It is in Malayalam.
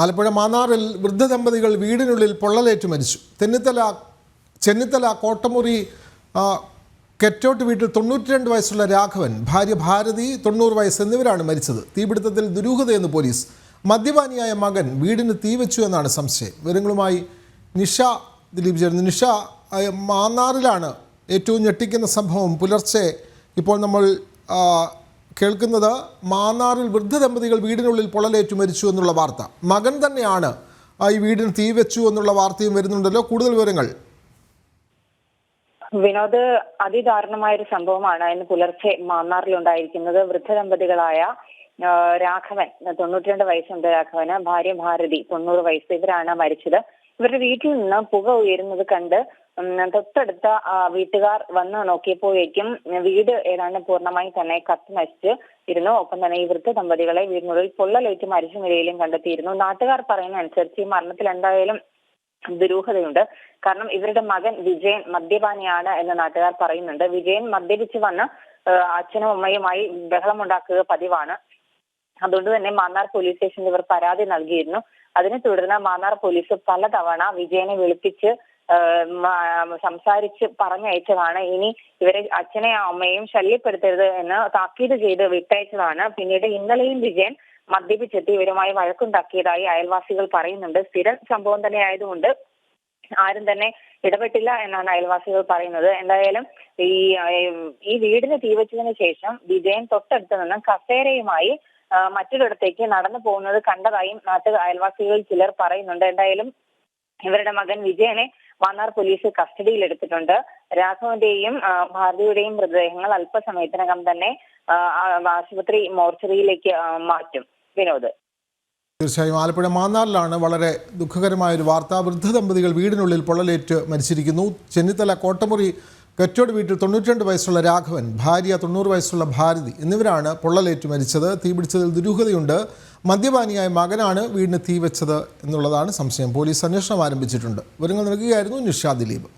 ആലപ്പുഴ മാന്നാറിൽ വൃദ്ധദമ്പതികൾ വീടിനുള്ളിൽ പൊള്ളലേറ്റ് മരിച്ചു. തെന്നിത്തല ചെന്നിത്തല കോട്ടമുറി കെറ്റോട്ട് വീട്ടിൽ തൊണ്ണൂറ്റി രണ്ട് വയസ്സുള്ള രാഘവൻ ഭാര്യ ഭാരതി തൊണ്ണൂറ് വയസ്സ് എന്നിവരാണ് മരിച്ചത്. തീപിടുത്തത്തിൽ ദുരൂഹതയെന്ന് പോലീസ്. മദ്യപാനിയായ മകൻ വീടിന് തീവച്ചു എന്നാണ് സംശയം. വിവരങ്ങളുമായി നിഷ ദിലീപ് ചേർന്ന് നിഷ മാന്നാറിലാണ് ഏറ്റവും ഞെട്ടിക്കുന്ന സംഭവം. പുലർച്ചെ ഇപ്പോൾ നമ്മൾ കേൾക്കുന്നത് മാന്നാറിൽ വൃദ്ധദമ്പതികൾ വീടിനുള്ളിൽ പൊള്ളലേറ്റു മരിച്ചു എന്നുള്ള വാർത്ത. മകൻ തന്നെയാണ് ഈ വീടിന് തീ വെച്ചു എന്നുള്ള വാർത്തയും വരുന്നുണ്ടല്ലോ. കൂടുതൽ വിവരങ്ങൾ. വിനോദ് അതിദാരുണമായ ഒരു സംഭവമാണ് ഇന്ന് പുലർച്ചെ മാന്നാറിൽ ഉണ്ടായിരിക്കുന്നത് വൃദ്ധദമ്പതികളായ രാഘവൻ തൊണ്ണൂറ്റിരണ്ട് വയസ്സുണ്ട് രാഘവന്. ഭാര്യ ഭാരതി തൊണ്ണൂറ് വയസ്സ്. ഇവരാണ് മരിച്ചത്. ഇവരുടെ വീട്ടിൽ നിന്ന് പുക ഉയരുന്നത് കണ്ട് തൊട്ടടുത്ത വീട്ടുകാർ വന്ന് നോക്കിയപ്പോഴേക്കും വീട് ഏതാണ്ട് പൂർണമായി തന്നെ കത്തി നശിച്ച് ഇരുന്നു. ഒപ്പം തന്നെ വൃദ്ധ ദമ്പതികളെ വീടിനുള്ളിൽ പൊള്ളലേറ്റ് മരിച്ച നിലയിലും കണ്ടെത്തിയിരുന്നു. നാട്ടുകാർ പറയുന്ന അനുസരിച്ച് ഈ മരണത്തിൽ എന്തായാലും ദുരൂഹതയുണ്ട്. കാരണം ഇവരുടെ മകൻ വിജയൻ മദ്യപാനിയാണ് എന്ന് നാട്ടുകാർ പറയുന്നുണ്ട്. വിജയൻ മദ്യപിച്ച് വന്ന് അച്ഛനും അമ്മയുമായി ബഹളമുണ്ടാക്കുക പതിവാണ്. അതുകൊണ്ട് തന്നെ മാന്നാർ പോലീസ് സ്റ്റേഷനിൽ ഇവർ പരാതി നൽകിയിരുന്നു. അതിനെ തുടർന്ന് മാന്നാർ പോലീസ് പലതവണ വിജയനെ വിളിപ്പിച്ച് സംസാരിച്ച് പറഞ്ഞയച്ചതാണ്. ഇനി ഇവരെ അച്ഛനെയും അമ്മയും ശല്യപ്പെടുത്തരുത് എന്ന് താക്കീത് ചെയ്ത് വിട്ടയച്ചതാണ്. പിന്നീട് ഇന്നലെയും വിജയൻ മദ്യപിച്ചെത്തി. ഇവരുമായി വഴക്കുണ്ടാക്കിയതായി അയൽവാസികൾ പറയുന്നുണ്ട്. സ്ഥിരം സംഭവം തന്നെ ആയതുകൊണ്ട് ആരും തന്നെ ഇടപെട്ടില്ല എന്നാണ് അയൽവാസികൾ പറയുന്നത്. എന്തായാലും ഈ ഈ വീടിന് തീവച്ചതിന് ശേഷം വിജയൻ തൊട്ടടുത്ത് നിന്ന് കസേരയുമായി മറ്റൊരിടത്തേക്ക് നടന്നു പോകുന്നത് കണ്ടതായും നാട്ടു അയൽവാസികളിൽ ചിലർ പറയുന്നുണ്ട്. എന്തായാലും ഇവരുടെ മകൻ വിജയനെ മാന്നാർ പോലീസ് കസ്റ്റഡിയിലെടുത്തിട്ടുണ്ട്. രാഘവന്റെയും ഭാരതിയുടെയും മൃതദേഹങ്ങൾ അല്പസമയത്തിനകം തന്നെ ആശുപത്രി മോർച്ചറിയിലേക്ക് മാറ്റും. വിനോദ്. തീർച്ചയായും ആലപ്പുഴ മാന്നാറിലാണ് വളരെ ദുഃഖകരമായ ഒരു വാർത്ത വൃദ്ധ ദമ്പതികൾ വീടിനുള്ളിൽ പൊള്ളലേറ്റ് മരിച്ചിരിക്കുന്നു. ചെന്നിത്തല കോട്ടമുറി കെറ്റോട് വീട്ടിൽ തൊണ്ണൂറ്റിരണ്ട് വയസ്സുള്ള രാഘവൻ ഭാര്യ തൊണ്ണൂറ് വയസ്സുള്ള ഭാരതി എന്നിവരാണ് പൊള്ളലേറ്റ് മരിച്ചത്. തീപിടിച്ചതിൽ ദുരൂഹതയുണ്ട്. മദ്യപാനിയായ മകനാണ് വീടിന് തീ വെച്ചത് എന്നുള്ളതാണ് സംശയം. പോലീസ് അന്വേഷണം ആരംഭിച്ചിട്ടുണ്ട്. വിവരങ്ങൾ നൽകുകയായിരുന്നു നിഷ ദിലീപ്.